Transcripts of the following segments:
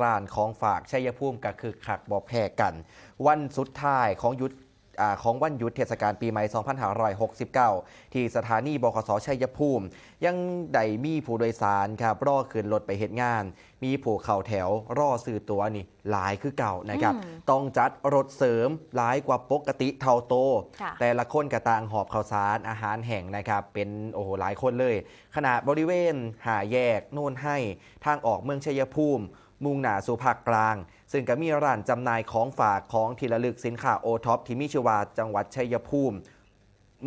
ร้านของฝากชัยภูมิก็คือขักบอแพ้กัน วันสุดท้ายของหยุดอาของวันหยุดเทศกาลปีใหม่ 2569 ที่สถานีบขสชัยภูมิ ยังได้มีผู้โดยสารครับรอขึ้นรถไปเหตุงาน มีผู้เข่าแถวรอซื้อตัวนี่หลายคือเก่านะครับอืมต้องจัดรถเสริมหลายกว่าปกติเท่าโตค่ะแต่ละคนกระต่างหอบข้าวสารอาหารแห่งนะครับ เป็นโอ้โหหลายคนเลย ขนาดบริเวณหาแยกโน่นให้ทางออกเมืองชัยภูมิ มุ่งหน้าสู่ภาคกลาง ซึ่งก็มีร้านจำหน่ายของฝากของที่ระลึกสินค้าโอท็อปที่มีชื่อว่าจังหวัดชัยภูมิ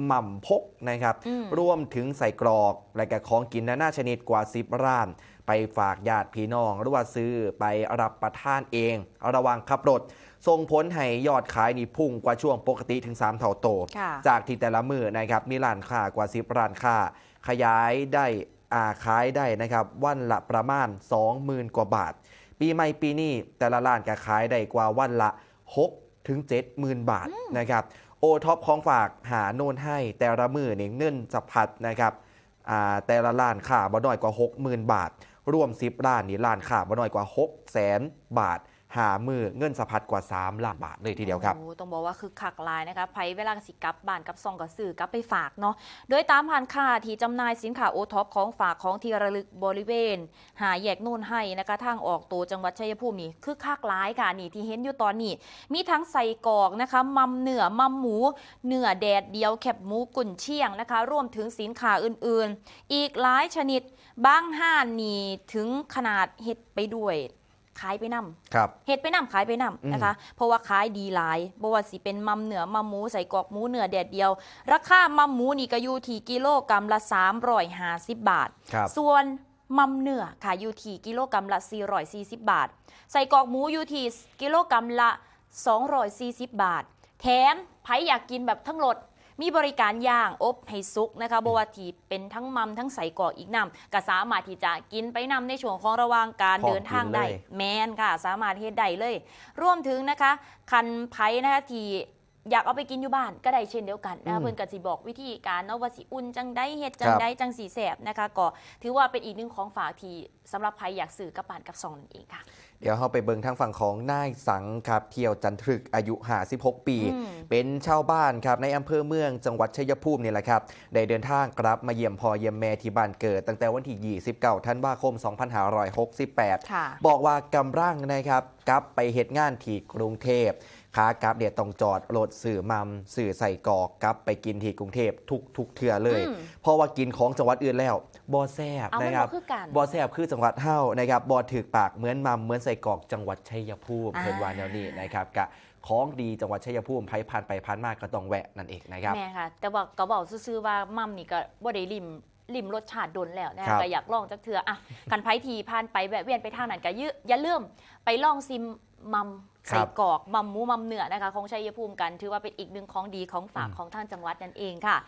หม่ำพกนะครับอืมรวมถึงใส่กรอกและก็ของกินนานาชนิดกว่า 10 ร้าน ไปฝากญาติพี่น้อง หรือว่าซื้อไปรับประทานเอง ระวังขับรถส่งผลให้ยอดขายนี่พุ่งกว่าช่วงปกติถึง 3 เท่าโตค่ะจากที่แต่ละมือนะครับมีร้านค้ากว่า 10 ร้านค้า ขยายได้อาขายได้นะครับ วันละประมาณ 20,000 กว่าบาท ปีใหม่ปีนี้แต่ละร้านก็ขายได้กว่าวันละ 6 ถึง 70,000 บาทนะครับโอท็อปของฝากหาโน่นให้แต่ละมือนี่เงินสะพัดนะครับอ่าแต่ละร้านค่าบ่น้อยกว่า 60,000 บาท รวม 10ร้านนี่ร้านค่าบ่น้อยกว่า 6 0 0 0 0 0 บาท หามือเงินสะพัดกว่า 3ล้านบาทเลยทีเดียวครับต้องบอกว่าคือคักลายนะคะไผเวลาสิกับบ้านกับซองกับสื่อกับไปฝากเนาะโดยตามผ่านค่าที่จำหน่ายสินค้าโอท็อปของฝากของที่ระลึกบริเวณ หาแยกนู่นให้นะคะทางออกตัวจังหวัดชัยภูมินี่คือคักลายค่ะนี่ที่เห็นอยู่ตอนนี้ มีทั้งใส่กอกนะคะมัมเนื้อมัมหมูเนื้อแดดเดียวแคบหมูกุ่นเชียงนะคะรวมถึงสินค้าอื่นๆ อีกหลายชนิดบางห้านนี่ถึงขนาดเฮ็ดไปด้วย ขายไปนำครับเฮ็ดไปนำขายไปนำอืมนะคะ เพราะว่าขายดีหลายบ่ว่าสิเป็นมัมเหนือมัมหมูใส่กรอกหมูเนื้อแดดเดียว ราคามัมหมูนี่ก็อยู่ที่กิโลกรัมละ350 บาทครับส่วนมัมเนื้อขายอยู่ที่กิโลกรัมละ 440 บาท ใส่กรอกหมูอยู่ที่กิโลกรัมละ 240 บาท แถมไผอยากกินแบบทั้งรส มีบริการย่างอบให้สุกนะคะบวาทีเป็นทั้งมัมทั้งใส่กรอกอีกนำก็สามารถที่จะกินไปนำในช่วงของระหว่างการพร้อมเดินทางได้กินเลยแมนค่ะ สามารถเฮ็ดได้เลยรวมถึงนะคะคันไผ่นะคะที่อยากเอาไปกินอยู่บ้านก็ได้เช่นเดียวกันนะอืมเพิ่นก็สิบอกวิธีการเนาะว่าสิอุ่นจังได้เฮ็ดจังได้จังสีแสบนะคะก็ถือว่าเป็นอีกหนึ่งของฝากที่สำหรับใครอยากซื้อกับบ้านกับซองนั่นเองค่ะเดี๋ยวเราไปเบิงทางฝั่งของนายสังครับเที่ยวจันทรึกอายุ56 ปีอืมเป็นชาวบ้านครับในอำเภอเมืองจังหวัดชัยภูมินี่แหละครับ ได้เดินทางกลับมาเยี่ยมพ่อเยี่ยมแม่ที่บ้านเกิด ตั้งแต่วันที่ 29 ธันวาคม 2568ค่ะบอกว่ากำร่างนะครับกลับไปเหตุงานที่กรุงเทพ ขากลับเดี๋ยวต้องจอดรถสื่อมัมสื่อใส่กรอกกลับไปกินที่กรุงเทพทุกทุกๆเทื่อเลยอืมเพราะว่ากินของจังหวัดอื่นแล้วบอแซบเอามันนะครับบ่คือกันบอแซบคือจังหวัดเฮ้านะครับบอถือปากเหมือนมัมเหมือนใส่กรอกจังหวัดชัยภูมิอ่าเพิ่นวานแนวนี้นะครับกะของดีจังหวัดชัยภูมิไผผ่านไปผ่านมาก็ต้องแวะนั่นเองนะครับแม่ค่ะ แต่ว่าก็บอกซื่อๆว่ามัมนี่ก็บ่ได้ริมริมรสชาติดนแล้วนะครัคะบก็อยากลองจักเทื่ออะคันไผทีผ่านไปแวะเวียนไปทางนั้นก็ยือย่าลืมไปลองซิม มัมใส่กรอกมัมหมูมัมเนื้อนะคะของชัยภูมิกันถือว่าเป็นอีกหนึ่งของดีของฝากของทางจังหวัดนั่นเองค่ะ